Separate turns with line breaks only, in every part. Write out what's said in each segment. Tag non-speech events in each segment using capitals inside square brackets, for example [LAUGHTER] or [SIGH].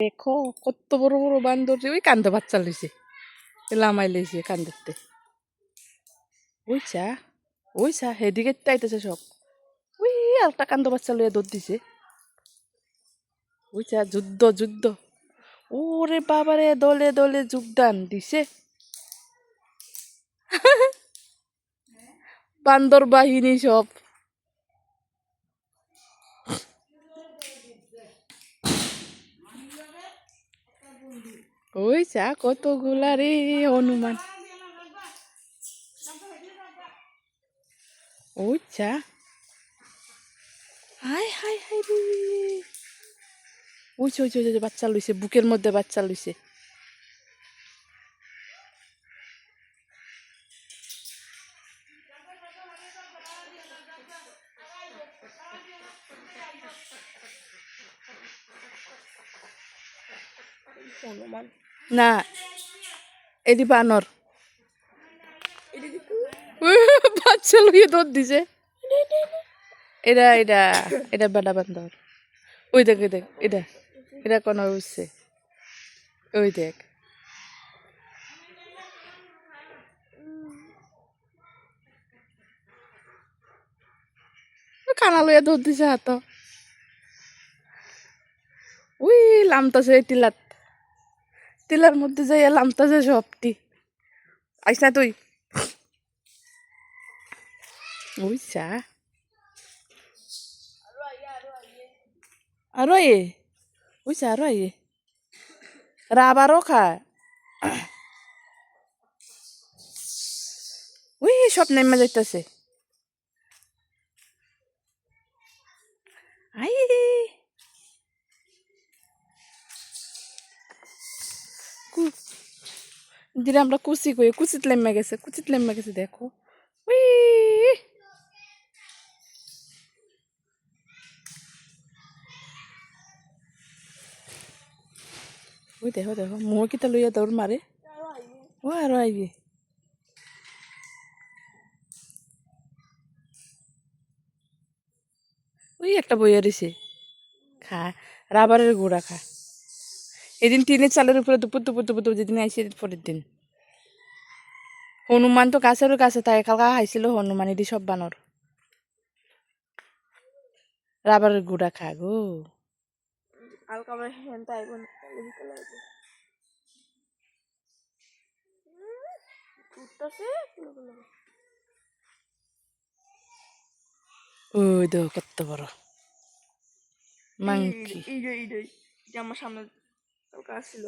দেখো, কত বড় বড় বান্দর ওই কান্দ বাচ্চা লইছে। লামাই লইছে কান্দতে ওইছা ওইছা হেদিকে তাইতেছে সব। ওই একটা কান্দ বাচ্চা লইয়া দৌড় দিছে। ওইছা যুদ্ধ যুদ্ধ। ওরে বাবারে, দলে দলে যোগদান দিছে। বান্দর বাহিনী সব। ওই চা কতগুলা রে হনুমান। ওই চা হাই হাই হাই রে। ওই ওই ওই বাচ্চা লইছে, বুকের মধ্যে বাচ্চা লইছে।
হনুমান
না এটি বানর বাচ্চা লইয়ে দৌড় দিছে। এটা এটা এটা বেড়া বান্দর ওই দেখ ওই দেখ এটা এটা কোন উঠছে ওই দেখ। কানা লইয়া দৌড় দিছে হাত উই লামতাছে টিলাত। টিলার মধ্যে যাইয়া লামতাছে সবটি আইস না তুই। ওই চা আরও এ ওই চা আরও এ রাবারও খায় উই, সব নেমে যাইতেছে। আই যেটা আমরা কুচি কই কুচিত লেম্মা গেছে কুচিত লেম্মা গেছে, দেখো। উই! ওই দেখো দেখো, মুহ কিতা লইয়া দৌড় মারে। ও, আরও আইবে। ওই একটা বইয়া রয়েছে খা, রাবারের গুঁড়া খা। এদিন টিনের চালের উপরে দুপুর দুপুর দুপুর দুপুর যেদিন আইসি পরের দিন। হনুমান তো গাছের গাছে তাই কালকা খাইছিল হনুমান এদি সব বানর। রাবারের গুঁড়া খা গো। ওই দেখো কত বড়। মাংকি।
আমার সামনে হালকা আসছিল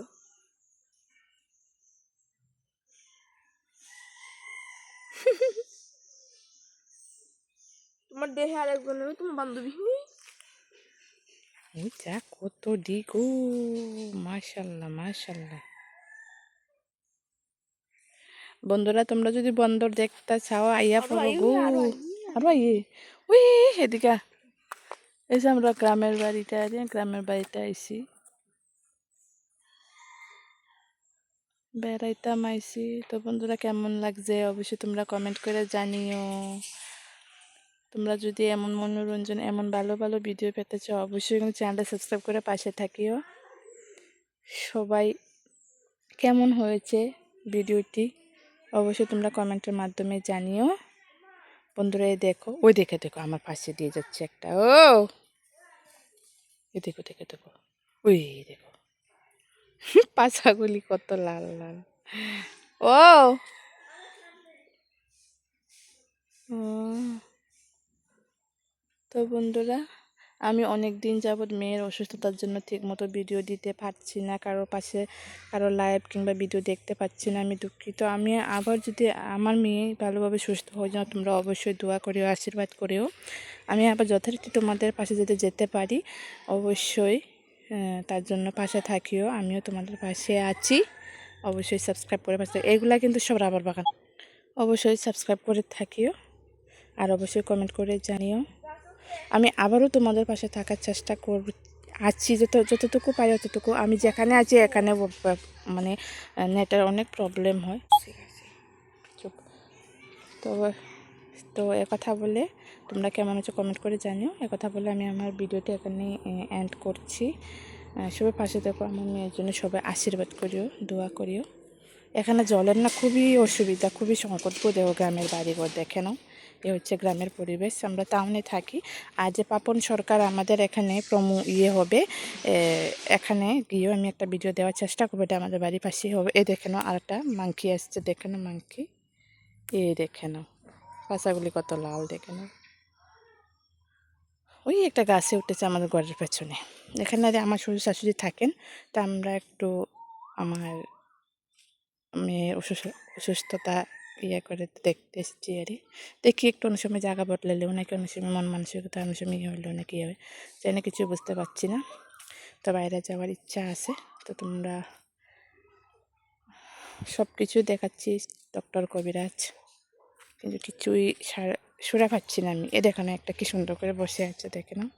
তোমার দেহে আর একজন নেই তোমার বান্ধবী
যা কত দিক ও মাশাল্লাহ মাশাল্লাহ। বন্ধুরা তোমরা যদি বন্দর দেখতে চাও আইয়া পড়ো গো। আরও আইয়ে। ওই এদিকে যে আমরা গ্রামের বাড়িতে গ্রামের বাড়িতে আইছি বেড়াইতাম আইসি। তো বন্ধুরা, কেমন লাগছে? অবশ্যই তোমরা কমেন্ট করে জানিও। তোমরা যদি এমন মনোরঞ্জন, এমন ভালো ভালো ভিডিও পেতে চাও, অবশ্যই চ্যানেলটা সাবস্ক্রাইব করে পাশে থাকিও। সবাই, কেমন হয়েছে ভিডিওটি অবশ্যই তোমরা কমেন্টের মাধ্যমে জানিও। বন্ধুরা, এই দেখো, ওই দেখে দেখো, আমার পাশে দিয়ে যাচ্ছে একটা, ও! এই দেখো দেখো দেখো, ওই দেখো। [LAUGHS] পাছাগুলি কত লাল লাল। ও। তো বন্ধুরা, আমি অনেক দিন যাবৎ মেয়ের অসুস্থতার জন্য ঠিকমতো ভিডিও দিতে পারছি না, কারও পাশে কারও লাইভ কিংবা ভিডিও দেখতে পাচ্ছি না, আমি দুঃখিত। আমি আবার যদি আমার মেয়ে ভালোভাবে সুস্থ হয়ে যাও, তোমরা অবশ্যই দোয়া করিও, আশীর্বাদ করিও। আমি আবার যথারীতি তোমাদের পাশে যদি যেতে পারি, অবশ্যই তার জন্য পাশে থাকিও। আমিও তোমাদের পাশে আছি। অবশ্যই সাবস্ক্রাইব করে পাশে এগুলা কিন্তু সব রাবার বাগান। অবশ্যই সাবস্ক্রাইব করে থাকিও। আর অবশ্যই কমেন্ট করে জানিও। আমি আবারও তোমাদের পাশে থাকার চেষ্টা করব আছি যত যতটুকু পারি ততটুকু আমি যেখানে আছি এখানে মানে নেটের অনেক প্রবলেম হয়। চুপ। তো তো কথা বলে তোমরা কেমন আছো কমেন্ট করে জানিও। এ কথা বলে আমি আমার ভিডিওটি এখানে এন্ড করছি। সবাই পাশে দেখো আমার মেয়ের জন্য সবাই আশীর্বাদ করিও, দোয়া করিও। এখানে জলের না খুবই অসুবিধা, খুবই সংকট বোধেও গ্রামের বাড়িঘর, দেখে নাও। এ হচ্ছে গ্রামের পরিবেশ, আমরা টাউনে থাকি। আর যে পাপন সরকার আমাদের এখানে প্রমো ইয়ে হবে এখানে গিয়েও আমি একটা ভিডিও দেওয়ার চেষ্টা করব, এটা আমাদের বাড়ির পাশেই হবে। এ দেখে নাও আর একটা মাংকি আসছে, দেখে নাও মাংকি। এ দেখে নাও, পাশাগুলি কত লাল, দেখে নাও। ওই একটা গাছে উঠেছে আমাদের ঘরের পেছনে। এখানে আমার শ্বশুর শাশুড়ি থাকেন, তা আমরা একটু আমার অসুস্থ- অসুস্থতা ইয়ে করে দেখতে এসেছি আর দেখি একটু অনেক সময় জায়গা বদলালেও নাকি অনেক সময় মন মানসিকতা অনেক সময় ইয়ে হলেও নাকি ইয়ে হয়। তাই না, কিছু বুঝতে পারছি না। তো বাইরে যাওয়ার ইচ্ছা আছে, তো তোমরা সব কিছু দেখাচ্ছি, ডক্টর কবিরাজ। কিন্তু কিছুই সার সুরা পাচ্ছি না আমি এ দেখানো একটা কি সুন্দর করে বসে আছে দেখে নাও।